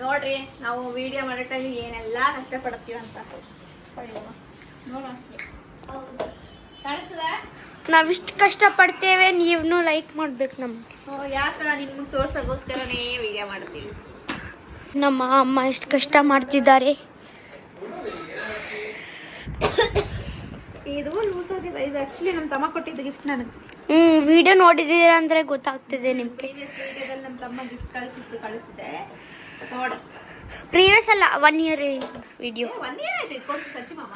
ನೋಡ್ರಿ ನಾವು ವಿಡಿಯೋ ಮಾಡೋ ಟೈಮಿಗೆ ಏನೆಲ್ಲ ಕಷ್ಟಪಡ್ತೀವಿ ಅಂತ. ನಾವಿಷ್ಟು ಕಷ್ಟ ನಾವಿಷ್ಟು ಕಷ್ಟಪಡ್ತೇವೆ ನೀವ್ನು ಲೈಕ್ ಮಾಡ್ಬೇಕು ನಮ್ಗೆ. ಯಾಕೆ ನಿಮ್ಗೆ ತೋರ್ಸೋಗೋಸ್ಕರನೇ ವಿಡಿಯೋ ಮಾಡ್ತೀವಿ ನಮ್ಮ ಅಮ್ಮ ಎಷ್ಟು ಕಷ್ಟ ಮಾಡ್ತಿದ್ದಾರೆ. ಇದು ಲೂಸ್ ಆಗಿದೆ ಇದು ಆಕ್ಚುಲಿ ನಮ್ಮ ತಮ್ಮ ಕೊಟ್ಟಿದ್ದು ಗಿಫ್ಟ್ ನನಗೆ. ಹ್ಮ್ ವಿಡಿಯೋ ನೋಡಿದ್ದೀರಾ ಅಂದ್ರೆ ಗೊತ್ತಾಗ್ತಿದೆ ನಿಮ್ಗೆ. ಪ್ರೀವಿಯಸ್ ವಿಡಿಯೋದಲ್ಲಿ ನಮ್ಮ ತಮ್ಮ ಗಿಫ್ಟ್ ಕಳಿಸಿದ್ದು ಕಳಿಸಿದ್ದೆ. ನೋಡು. ಪ್ರೀವಿಯಸ್ ಅಲ್ಲ one year video one year ಆಯ್ತು ಸಚ್ಚಿ ಮಾಮ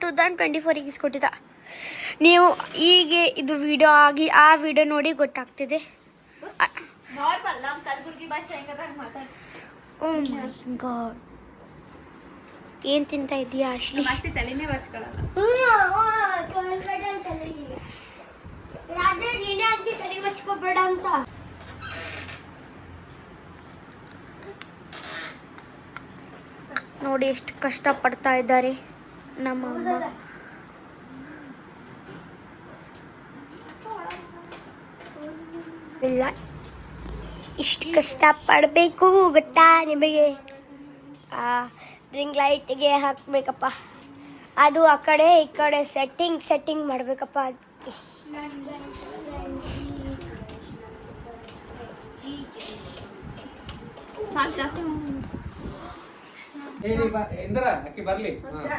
ಟೂ ತೌಸಂಡ್ ಟ್ವೆಂಟಿ ಫೋರಿಗೆ ಇಸ್ಕೊಟ್ಟಿದ್ದ. ನೀವು ಈಗ ಇದು ವಿಡಿಯೋ ಆಗಿ ಆ ವಿಡಿಯೋ ನೋಡಿ ಗೊತ್ತಾಗ್ತಿದೆ. ನಾರ್ಮಲ್ ನಮ್ಮ ಕಲಬುರ್ಗಿ ಭಾಷೆ ಹೆಂಗದ ಹಂಗೆ ಮಾತಾಡಿ. ಓ ಗಾಡ್ ಏನು ತಿಂತ ಇದೀಯಾ ಅಶ್ಲಿ? ಅಷ್ಟೇ ತಲೆನೇ ಬಚ್ಕೊಳ್ಳಲ್ಲ ನೋಡಿ ಎಷ್ಟು ಕಷ್ಟ ಪಡ್ತಾ ಇದ್ದಾರೆ ನಮ್ಮ ಇಲ್ಲ. ಇಷ್ಟು ಕಷ್ಟ ಪಡಬೇಕು ಗೊತ್ತಾ ನಿಮಗೆ? ರಿಂಗ್ ಲೈಟ್ಗೆ ಹಾಕ್ಬೇಕಪ್ಪ. ಅದು ಆ ಕಡೆ ಈ ಕಡೆ ಸೆಟ್ಟಿಂಗ್ ಸೆಟ್ಟಿಂಗ್ ಮಾಡಬೇಕಪ್ಪ. ಅದಕ್ಕೆ ಸಾಕು ಜಾಸ್ತಿ ಏ ನೀ ಬಾ ಇಂದ್ರ ಅಕ್ಕಿ ಬರ್ಲಿ ಹಾ.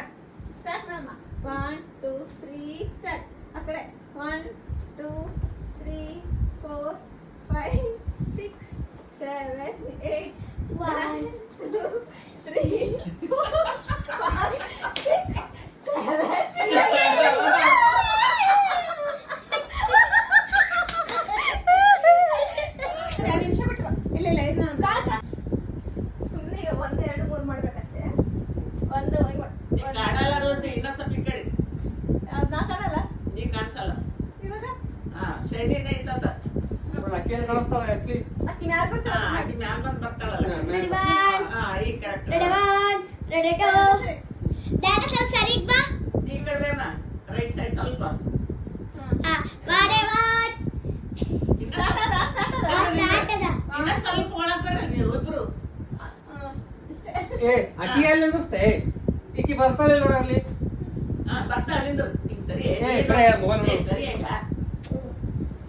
ಸ್ಟಾರ್ಟ್ ಮಾಡಮ್ಮ ಒನ್ ಟೂ ತ್ರೀ ಸ್ಟಾರ್ಟ್ ಆ ಕಡೆ one two three four five six seven eight one two three ಎರಡು ನಿಮಿಷ ಬಿಟ್ಟು ಇಲ್ಲ ಇಲ್ಲ ಇದು ನಾನು ಸುಮ್ಮನೆ ಈಗ ಒಂದು ಎರಡು ಮೂರು ಮಾಡ್ಬೇಕಷ್ಟೇ. ಒಂದು ನೀ ಕಾಣಲ್ಲ ರೋಸಿ ಇನ್ನ ಸ್ವಲ್ಪ ಈ ಕಡೆ. ನಾ ಕಾಣಲ್ಲ ನೀ ಕಾಣಿಸಲ್ಲ. ಇವಾಗ? ಹಾ ಶೈನಿನ ಐತದ ನೋಡು, ಅಕ್ಕಿ ಕಳಿಸ್ತಾಳ ಎಸ್ಲಿ? ಅಕ್ಕಿ ಮ್ಯಾಲ ಮ್ಯಾಲ್ ಬಂದ್ ಬರ್ತಾಳಲ್ಲ. ಹಾ, ಈ ಕರೆಕ್ಟ್. ಸ್ವಲ್ಪ ಸರಿಗ್ ಬಾ. ಈ ಕಡೆ ರೈಟ್ ಸೈಡ್ ಸ್ವಲ್ಪ ಬಾರೆ ಇನ್ನ ಸ್ಟಾರ್ಟ್ ಅದ ಸ್ಟಾರ್ಟ್ ಅದ ಇನ್ನ ಸ್ವಲ್ಪ ಒಳಗ್ ಬರ್ರಿ ನೀವು ಇಬ್ರು ಹ್ಮ್. ಇಷ್ಟೇ ಏ ಅಕ್ಕಿ ಎಲ್ಲಿ ನಿಲ್ಲಿಸ್ತೆ ಈಕಿ ಬರ್ತಾಳೆ ನೋಡ ಅಲ್ಲಿ. ಹಾ ಬರ್ತಾಳ ನಿಂದ್ರು ಹಿಂಗ್ ಸರಿ ಏ, ಈ ಕಡೆ ಮೊಬೈಲ್ ನೋಡು. ಏ, ಸರಿ ಹೆಂಗ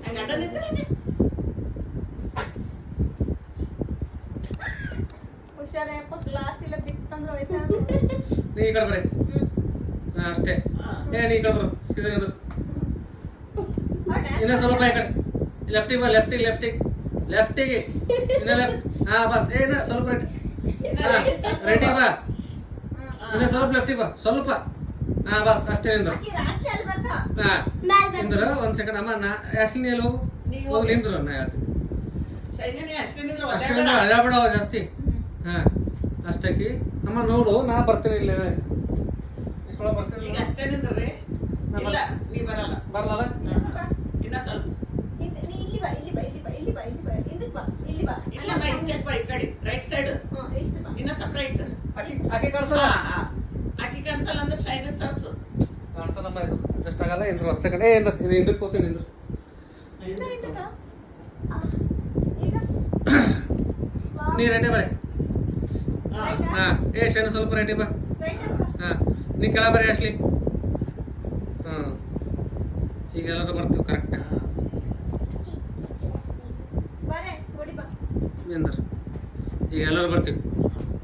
ಹಂಗ ಅಡ್ಡ ನಿಂತ್ರೆ ಹುಷಾರಪ್ಪ ಕ್ಲಾಸ್ ಇಲ್ಲ ಬಿತ್ತಂದ್ರೆ ಹೋಯ್ತಾ ನೀ ಈ ಕಡೆ ಬರ್ರಿ ಹಾ ಅಷ್ಟೇ. ಏ ನೀ ಈ ಕಡೆ ಬರು ಸೀದಾ ನಿಂದ್ರು ಇನ್ನ ಸ್ವಲ್ಪ ಈ ಕಡೆ. ಲೆಫ್ಟಿಗೆ ಬಾ ಲೆಫ್ಟಿಗೆ ಲೆಫ್ಟಿಗೆ ಲೆಫ್ಟಿಗೆ ಇನ್ನ ಲೆಫ್ಟ್ ಹಾ ಬಸ್ ಏನ ಸ್ವಲ್ಪ ರೈಟ್ ಹಾ ರೈಟಿಗೆ ಬಾ. ಇನ್ನ ಸ್ವಲ್ಪ ಲೆಫ್ಟಿಗೆ ಬಾ. ಸ್ವಲ್ಪ. ಹಾ ಬಸ್ ಅಷ್ಟೇ ನಿಂದ್ರು. ಹಾ. ನಿಂದ್ರು. ಒಂದ್ ಸೆಕೆಂಡ್ ಅಮ್ಮ ನಾ ಅಷ್ಟೇ ನೀ ಹೋಗು ಹೋಗಿ. ನಿಂದ್ರು ನಾ ಹೇಳ್ತೀನಿ. ಅಷ್ಟೇ ನಿಂದ್ರು ಅಳಬೇಡ ಜಾಸ್ತಿ. ಹಾ. ಅಷ್ಟಕ್ಕೆ ಅಮ್ಮ ನೋಡು ನಾ ಬರ್ತೀನಿ ಇಲ್ಲೇ. ಬರ್ತೀನಿ ಬರಲ್ಲ. ಬರಲ್ಲ ಇನ್ನ ಸ್ವಲ್ಪ ಇದ್- ನೀ ಇಲ್ಲಿ ಬಾ ಇಲ್ಲಿ ಬಾ ಇಲ್ಲಿ ಬಾ ಇಲ್ಲಿ ಬಾ ಇಲ್ಲಿ ಬಾ ಇಲ್ಲಿ ಬಾ. ಇಲ್ಲ ಬಾ ಇಷ್ಟಕ್ಕೆ ಬಾ ಈ ಕಡೆ ರೈಟ್ ಸೈಡ್ ಇಷ್ಟು ಬಾ. ಇನ್ನ ಸಪ್ರೇಟ್ ಅಕ್ಕಿ ಅಕ್ಕಿ ಕಳ್ಸಲ್ಲ ಆಕಿ ಕಳ್ಸಲ್ಲ ಅಂದ್ರೆ ಶೈನಿ ಸರ್ಸು ಕಾಣಿಸಲ್ಲಮ್ಮ ಇದು. ಅಡ್ಜಸ್ಟ್ ಆಗಲ್ಲ ಇಂದ್ರು ಒಂದ್ ಸೆಕೆಂಡ್ ಏ ಇಂದ್ರ ಇದು ಹಿಂದಕ್ಕೆ ಕೂತೀನಿ ಇಂದ್ರು ನೀ ರೆಡಿ ಬರ್ರಿ ಹಾ. ಹಾ. ಏ ಶೈನ ಸ್ವಲ್ಪ ರೆಡಿ ಬಾ. ಹಾ. ನೀ ಕೆಳ ಬರ್ರಿ ಅಶ್ಲಿ ಹಾ ಈಗ ಎಲ್ಲರೂ ಬರ್ತೀವಿ ಕರೆಕ್ಟ್ ಈಗ ಎಲ್ಲರೂ ಬರ್ತೀವಿ.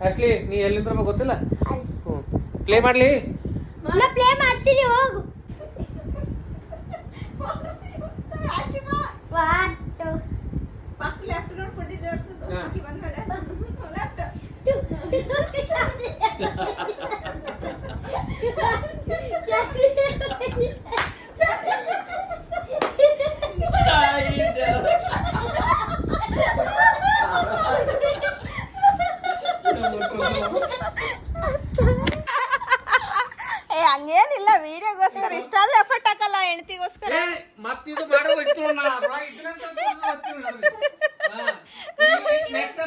ಆಕ್ಚುಲಿ ನೀ ಎಲ್ಲಿಂದ್ರ ಗೊತ್ತಿಲ್ಲ? ಹ್ಞೂ ಪ್ಲೇ ಮಾಡಲಿ. ಮನ ಪ್ಲೇ ಮಾಡ್ತೀನಿ ಹೋಗು. ವಾ ಮತ್ತಿದು ಮಾಡೋದು ಇತ್ತು ನಾ ನೆಕ್ಸ್ಟ್